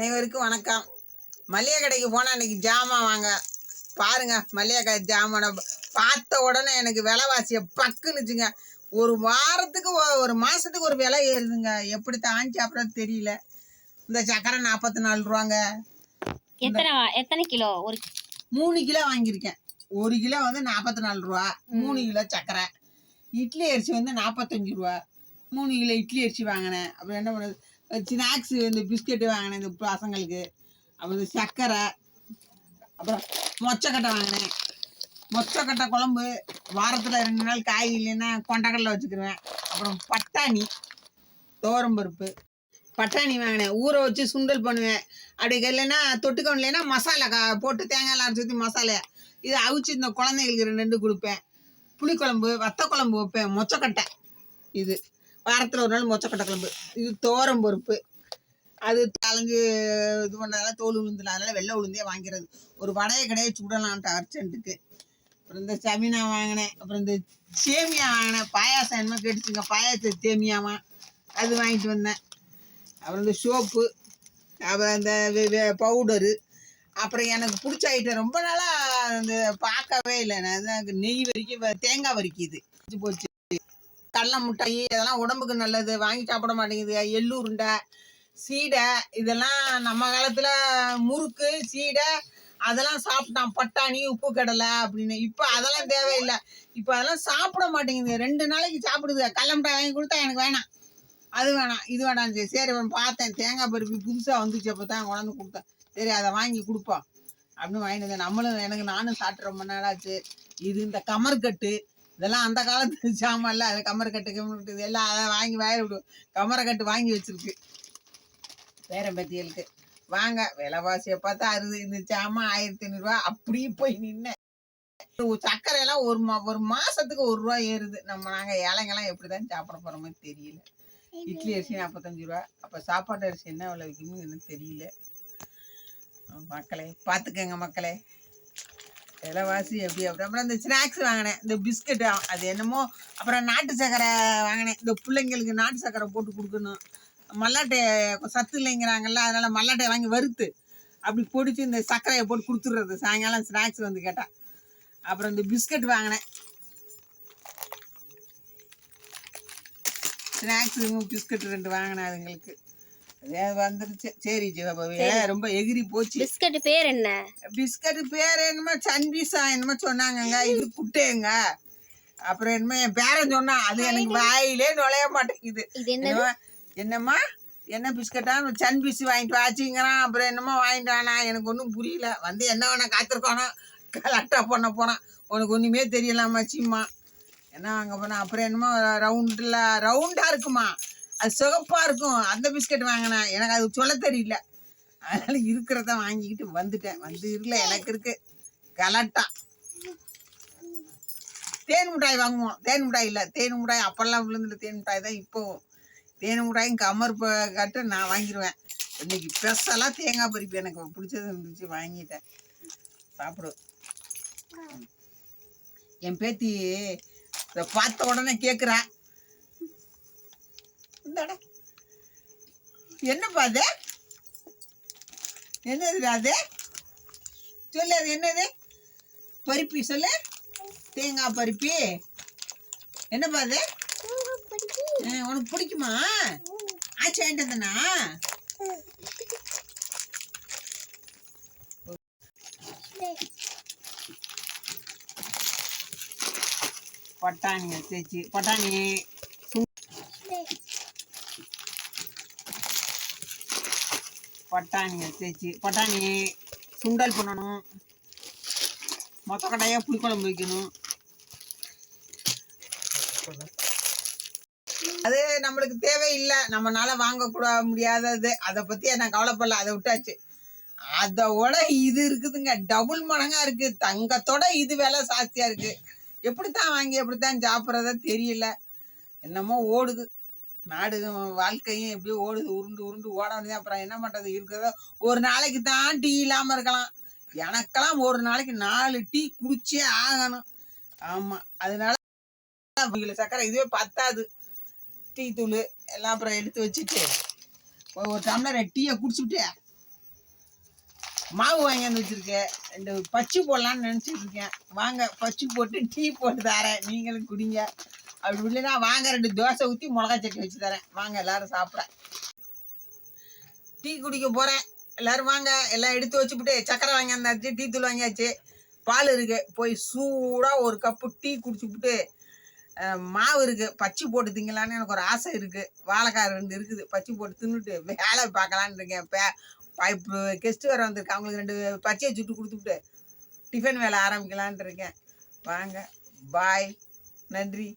அனைவருக்கும் வணக்கம். மளிகை கடைக்கு போனால் இன்னைக்கு ஜாமான் வாங்க. பாருங்க மளிகை கடை ஜாமானை பார்த்த உடனே எனக்கு விலைவாசியை பக்குனுச்சுங்க. ஒரு வாரத்துக்கு ஒரு மாதத்துக்கு ஒரு விலை ஏறுதுங்க. எப்படி தான் சாப்பிட்றது தெரியல. இந்த சக்கரை நாற்பத்தி நாலு ரூபாங்க எத்தனை எத்தனை கிலோ? ஒரு மூணு கிலோ வாங்கியிருக்கேன். ஒரு கிலோ வந்து நாற்பத்தி நாலு ரூபா. மூணு கிலோ சக்கரை. இட்லி அரிசி வந்து நாற்பத்தஞ்சு ரூபா. மூணு கிலோ இட்லி அரிசி வாங்கினேன். அப்புறம் என்ன பண்ணுறது ஸ்நாக்ஸு இந்த பிஸ்கெட்டு வாங்கினேன் இந்த பசங்களுக்கு. அப்புறம் இந்த சர்க்கரை அப்புறம் மொச்சக்கட்டை வாங்கினேன். மொச்சக்கட்டை குழம்பு வாரத்தில் ரெண்டு நாள் காய் இல்லைன்னா கொண்டக்கடலை வச்சுக்கிருவேன். அப்புறம் பட்டாணி பருப்பு. பட்டாணி வாங்கினேன். ஊற வச்சு சுண்டல் பண்ணுவேன். அப்படி இல்லைன்னா தொட்டுக்க இல்லைன்னா மசாலா கா போட்டு தேங்காய்லாம் அரைச்சி ஊற்றி மசாலா. இதை அவிச்சு இந்த குழந்தைங்களுக்கு ரெண்டு ரெண்டு கொடுப்பேன். புளிக்குழம்பு வத்த குழம்பு வைப்பேன். மொச்சக்கட்டை இது. வாரத்தில் ஒரு நாள் மொச்சக்கட்டை குழம்பு இது தோரம் பருப்பு. அது தலங்கு இது பண்ணதால தோல் உளுந்துல அதனால் வெள்ளை உளுந்தே வாங்கிறது. ஒரு வடையை கடையை சுடலான்ட்டு அர்ஜென்ட்டுக்கு அப்புறம் இந்த சமீனா வாங்கினேன். அப்புறம் இந்த சேமியா வாங்கினேன். பாயாசம் என்னமோ கேட்டுச்சுங்க. பாயாச சேமியாவா? அது வாங்கிட்டு வந்தேன். அப்புறம் இந்த சோப்பு. அப்புறம் இந்த பவுடரு. அப்புறம் எனக்கு பிடிச்ச ஐட்டம் ரொம்ப நாளாக அந்த பார்க்கவே இல்லை. நான் நெய் வரைக்கும் தேங்காய் வரிக்குது. போச்சு. கடலை முட்டாய் இதெல்லாம் உடம்புக்கு நல்லது. வாங்கி சாப்பிட மாட்டேங்குது. எள்ளு உருண்டை சீடை இதெல்லாம் நம்ம காலத்தில் முறுக்கு சீடை அதெல்லாம் சாப்பிட்டான். பட்டாணி உப்பு கடலை அப்படின்னு. இப்போ அதெல்லாம் தேவையில்லை. இப்போ அதெல்லாம் சாப்பிட மாட்டேங்குது. ரெண்டு நாளைக்கு சாப்பிடுது. கடலை மிட்டாய் வாங்கி கொடுத்தா எனக்கு வேணாம். அது வேணாம். இது வேணாம். சரி சரி பார்த்தேன். தேங்காய் பருப்பு புதுசாக வந்துச்சு. அப்போ தான் கொண்டாந்து கொடுத்தேன். சரி அதை வாங்கி கொடுப்போம். அப்படின்னு வாங்கிட்டு வந்தேன் நம்மளும் எனக்கு நானும் சாப்பிட்டு ரொம்ப நாளாச்சு. இது இந்த கமர்கட்டு. இதெல்லாம் அந்த காலத்து சாமான்ல அது கமர்கட்டு கமர்கட்டு இது எல்லாம் அதை வாங்கி வாயில விடுவோம் கமரக்கட்டு வாங்கி வச்சிருக்கு. பேரம்பத்தியலுக்கு வாங்க விலைவாசியை பார்த்தா அறுது இந்த சாமான் ஆயிரத்தி ஐநூறுரூவா அப்படியே போய் நின்று சர்க்கரை எல்லாம் ஒரு மா ஒரு மாசத்துக்கு ஒரு ரூபா ஏறுது. நம்ம நாங்க ஏழைங்கெல்லாம் எப்படிதான் சாப்பிட போறோமோ தெரியல. இட்லி அரிசி நாற்பத்தஞ்சு ரூபா. அப்ப சாப்பாட்டு அரிசி என்ன விலை எனக்கு தெரியல. மக்களே பார்த்துக்கங்க மக்களே. விலைவாசி எப்படி? அப்படி. அப்புறம் இந்த ஸ்நாக்ஸ் வாங்கினேன். இந்த பிஸ்கட் அது என்னமோ அப்புறம் நாட்டு சக்கரை வாங்கினேன். இந்த பிள்ளைங்களுக்கு நாட்டு சக்கரை போட்டு கொடுக்கணும். மல்லாட்டை சத்து இல்லைங்கிறாங்கல்ல அதனால் மல்லாட்டை வாங்கி வறுத்து அப்படி பொடிச்சு இந்த சர்க்கரையை போட்டு கொடுத்துட்றது. சாயங்காலம் ஸ்நாக்ஸ் வந்து கேட்டால் அப்புறம் இந்த பிஸ்கட் வாங்கினேன். ஸ்நாக்ஸ் பிஸ்கட் ரெண்டு வாங்கினேன் அதுங்களுக்கு. வந்துருச்சு. சரி ஜீவாபாவி ரொம்ப எகிரி போச்சு. பிஸ்கட் பேர் என்ன? பிஸ்கட் பேர் என்னமோ சன்பீஸா என்னமோ சொன்னாங்கங்க. இது குட்டேங்க. அப்புறம் என்னமோ என் பேரன் சொன்னான் அது எனக்கு வாயிலே நுழைய மாட்டேங்குது. என்னம்மா? என்ன பிஸ்கட்டா? சன் பீஸ் வாங்கிட்டு வாச்சிங்கிறான். அப்புறம் என்னமோ வாங்கிட்டு வானா? எனக்கு ஒன்றும் புரியல. வந்து என்ன வேணா காத்திருக்கானோ? கரெக்டாக பண்ண போனான் உனக்கு ஒன்றுமே தெரியலாமா சிம்மா என்ன வாங்க போனா அப்புறம் என்னமோ ரவுண்டில் ரவுண்டாக இருக்குமா? அது சிவப்பாக இருக்கும். அந்த பிஸ்கட் வாங்கினேன் எனக்கு அது சொல்ல தெரியல. அதனால இருக்கிறத வாங்கிக்கிட்டு வந்துட்டேன். வந்து இருக்கல எனக்கு இருக்கு. கலட்டா. தேன் மிட்டாய் வாங்குவோம். தேன் மிட்டாய் இல்லை. தேன் மிட்டாய் அப்பெல்லாம் விழுந்துல தேன் மிட்டாய் தான் இப்போ. தேன் மிட்டாயும் கமர் ப- கட்டு நான் வாங்கிடுவேன் இன்னைக்கு பெருசெல்லாம் தேங்காய் பறிப்பு எனக்கு பிடிச்சது இருந்துச்சு. வாங்கிட்டேன். சாப்பிடு. என் பேத்தி இதை பார்த்த உடனே கேட்குறேன் இந்தாடா. என்னப்பா அது? என்னதுடா அது? சொல்லு அது என்னது? பருப்பி சொல்லு. தேங்காய் பருப்பி. என்னப்பா அது? உனக்கு பிடிக்குமா? ஆச்சு வாங்கிட்டு வந்தனா? பட்டாணி வச்சு பட்டாணி. பட்டாணி வச்சு பட்டாணி சுண்டல் பண்ணணும். மொத்த கடையாக புளிக்குழம்பு வைக்கணும். அது நம்மளுக்கு தேவையில்லை. நம்மளால வாங்கக்கூட முடியாதது. அதை பற்றி நான் கவலைப்படல. அதை விட்டாச்சு. அதோட இது இருக்குதுங்க. டபுள் மடங்காக இருக்குது தங்கத்தோட இது விலை ஜாஸ்தியா இருக்குது எப்படித்தான் வாங்கி எப்படித்தான் சாப்பிட்றத தெரியல. என்னமோ ஓடுது. நாடு வாழ்க்கையும் எப்படியோ ஓடுது உருண்டு உருண்டு ஓட வேண்டியது அப்புறம் என்ன பண்ணுறது இருக்கிறத ஒரு நாளைக்கு தான் டீ இல்லாமல் இருக்கலாம். எனக்கெல்லாம் ஒரு நாளைக்கு நாலு டீ குடிச்சே ஆகணும். ஆமாம் அதனால சக்கரை இதுவே பத்தாது. டீ தூள் எல்லாம் அப்புறம் எடுத்து வச்சுட்டு ஒரு டம்ளர் டீயை குடிச்சுட்டு மாவு வாங்கி வந்து வச்சிருக்கேன். ரெண்டு பச்சி போடலான்னு நினச்சிட்டு இருக்கேன். வாங்க பச்சி போட்டு டீ போட்டு தரேன். நீங்களும் குடிங்க. அப்படி இல்லைன்னா வாங்க ரெண்டு தோசை ஊற்றி மிளகா சட்னி வச்சு தரேன். வாங்க எல்லாரும் சாப்பிட. டீ குடிக்க போகிறேன் எல்லாரும் வாங்க. எல்லாம் எடுத்து வச்சுப்பிட்டு சக்கரை வாங்கியாந்தாச்சு டீ தூள் வாங்கியாச்சு. பால் இருக்குது போய் சூடாக ஒரு கப்பு டீ குடிச்சுப்புட்டு மாவு இருக்குது பச்சி போட்டு திங்கலான்னு எனக்கு ஒரு ஆசை இருக்குது வாழைக்காய் ரெண்டு இருக்குது. பச்சி போட்டு தின்னுட்டு வேலை பார்க்கலான்னு இருக்கேன். இப்போ இப்போ கெஸ்ட்டு வேறு வந்திருக்கு. அவங்களுக்கு ரெண்டு பச்சையை சுட்டு கொடுத்துட்டு டிஃபன் வேலை ஆரம்பிக்கலான் இருக்கேன். வாங்க. பாய் நன்றி.